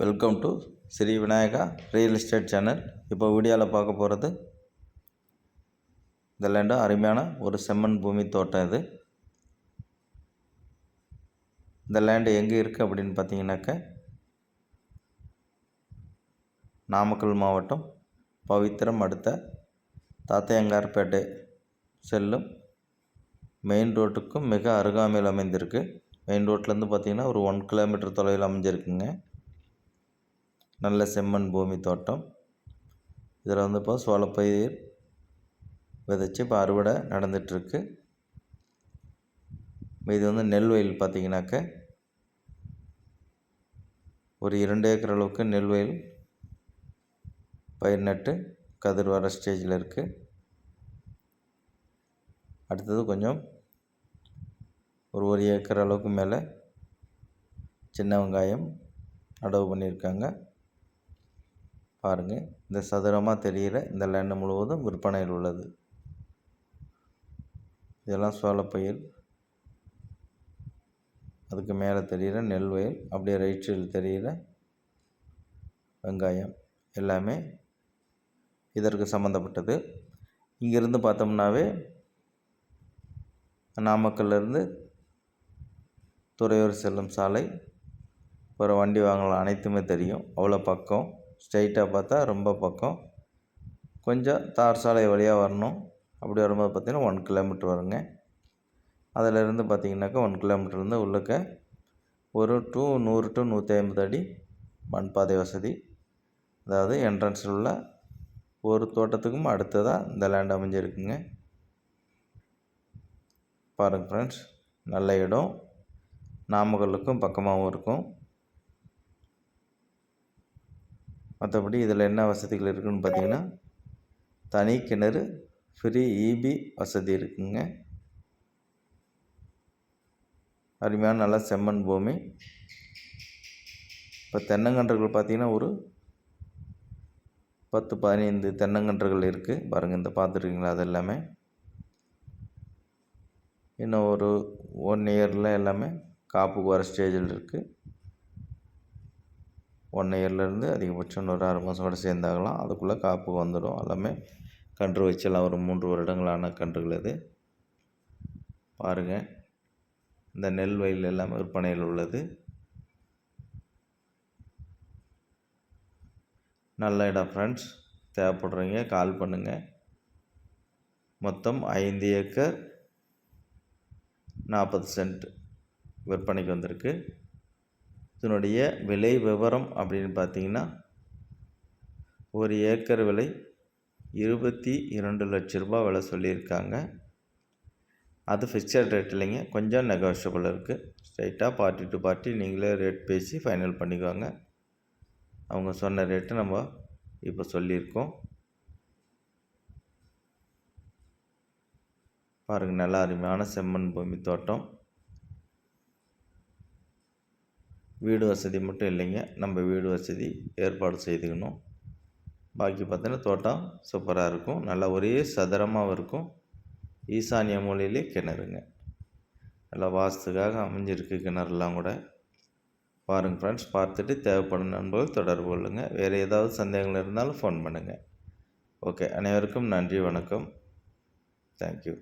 Welcome to Sri Vinayaka real estate channel. இப்போ வீடியோவில் பார்க்க போகிறது இந்த லேண்டு அருமையான ஒரு செம்மண் பூமி தோட்டம் இது. இந்த லேண்டு எங்கே இருக்குது அப்படின்னு பார்த்தீங்கன்னாக்க நாமக்கல் மாவட்டம் பவித்திரம் அடுத்த தாத்தையங்கார்பேட்டை செல்லும் மெயின் ரோட்டுக்கும் மிக அருகாமையில் அமைந்திருக்கு. மெயின் ரோட்லேருந்து பார்த்தீங்கன்னா ஒரு ஒன் கிலோமீட்டர் தொலைவில் அமைஞ்சிருக்குங்க. நல்ல செம்மண் பூமி தோட்டம். இதில் வந்து இப்போ சோளப்பயிர் விதைச்சி இப்போ அறுவடை நடந்துகிட்ருக்கு இது வந்து நெல் வயல் பார்த்திங்கனாக்க ஒரு இரண்டு ஏக்கர் அளவுக்கு நெல் வயல் பயிர் நட்டு கதிர் வர ஸ்டேஜில் இருக்குது அடுத்தது கொஞ்சம் ஒரு ஒரு ஏக்கர் அளவுக்கு மேலே சின்ன வெங்காயம் நடவு பண்ணியிருக்காங்க. பாருங்கள் இந்த சதுரமாக தெரிகிற இந்த லேண்டு முழுவதும் விற்பனையில் உள்ளது. இதெல்லாம் சோளப்பயிர் அதுக்கு மேலே தெரிகிற நெல் வயல். அப்படியே ரைட் சைடில் தெரிகிற வெங்காயம். எல்லாமே இதற்கு சம்மந்தப்பட்டது இங்கேருந்து பார்த்தோம்னாவே நாமக்கல்லேருந்து துறையூர் செல்லும் சாலை. ஒரு வண்டி வாங்கலாம். அனைத்துமே தெரியும். அவ்வளோ பக்கம். ஸ்ட்ரைட்டாக பார்த்தா ரொம்ப பக்கம். கொஞ்சம் தார் சாலை வழியாக வரணும். அப்படி வரும்போது பார்த்திங்கன்னா ஒன் கிலோமீட்டர் வருங்க. அதிலேருந்து பார்த்திங்கனாக்கா ஒன் கிலோமீட்டர்லேருந்து உள்ளக்க ஒரு டூ நூறு டு நூற்றி ஐம்பது அடி மண் பாதை வசதி. அதாவது என்ட்ரன்ஸில் உள்ள ஒரு தோட்டத்துக்கும் அடுத்ததாக இந்த லேண்ட் அமைஞ்சிருக்குங்க. பாருங்கள் ஃப்ரெண்ட்ஸ் நல்ல இடம். நாமக்கல்லுக்கும் பக்கமாகவும் இருக்கும். மற்றபடி இதில் என்ன வசதிகள் இருக்குதுன்னு பார்த்தீங்கன்னா தனி கிணறு ஃப்ரீ இபி வசதி இருக்குங்க. அருமையான நல்லா செம்மண் பூமி. இப்போ தென்னங்கன்றுகள் பார்த்திங்கன்னா ஒரு பத்து பதினைந்து தென்னங்கன்றுகள் இருக்குது பாருங்கள் இந்த பார்த்துருக்கீங்களா அது எல்லாமே இன்னும் ஒரு ஒன் இயரில் எல்லாமே காப்புக்கு வர ஸ்டேஜில் இருக்குது ஒன் இயர்லேருந்து அதிகபட்சம் ஒரு ஆறு மாதம் கூட சேர்ந்தாகலாம். அதுக்குள்ளே காப்பு வந்துடும். எல்லாமே கன்று வச்செல்லாம் ஒரு மூன்று வருடங்களான கன்றுகள் இது பாருங்கள் இந்த நெல் வயல் எல்லாமே விற்பனையில் உள்ளது. நல்ல இடம் ஃப்ரெண்ட்ஸ் தேவைப்படுறீங்க கால் பண்ணுங்கள் மொத்தம் ஐந்து ஏக்கர் நாற்பது சென்ட் விற்பனைக்கு வந்திருக்கு. இதனுடைய விலை விவரம் அப்படின்னு பார்த்தீங்கன்னா ஒரு ஏக்கர் விலை இருபத்தி இரண்டு லட்ச ரூபா விலை சொல்லியிருக்காங்க. அது ஃபிக்சட் ரேட் இல்லைங்க. கொஞ்சம் நெகோஷியபிள் இருக்குது ஸ்ட்ரைட்டாக பார்ட்டி டு பார்ட்டி நீங்களே ரேட் பேசி ஃபைனல் பண்ணிக்குவாங்க அவங்க சொன்ன ரேட்டு நம்ம இப்போ சொல்லியிருக்கோம். பாருங்கள் நல்லா அருமையான செம்மண் பூமி தோட்டம். வீடு வசதி மட்டும் இல்லைங்க. நம்ம வீடு வசதி ஏற்பாடு செய்துக்கணும். பாக்கி பார்த்தீங்கன்னா தோட்டம் சூப்பராக இருக்கும். நல்லா ஒரே சதுரமாகவும் இருக்கும். ஈசானிய மூலையிலே கிணறுங்க. நல்லா வாஸ்துக்காக அமைஞ்சிருக்கு கிணறுலாம் கூட. பாருங்கள் ஃப்ரெண்ட்ஸ் பார்த்துட்டு தேவைப்படும் நண்பர்கள் தொடர்பு கொள்ளுங்கள் வேறு ஏதாவது சந்தேகங்கள் இருந்தாலும் ஃபோன் பண்ணுங்கள் ஓகே அனைவருக்கும் நன்றி வணக்கம். தேங்க்யூ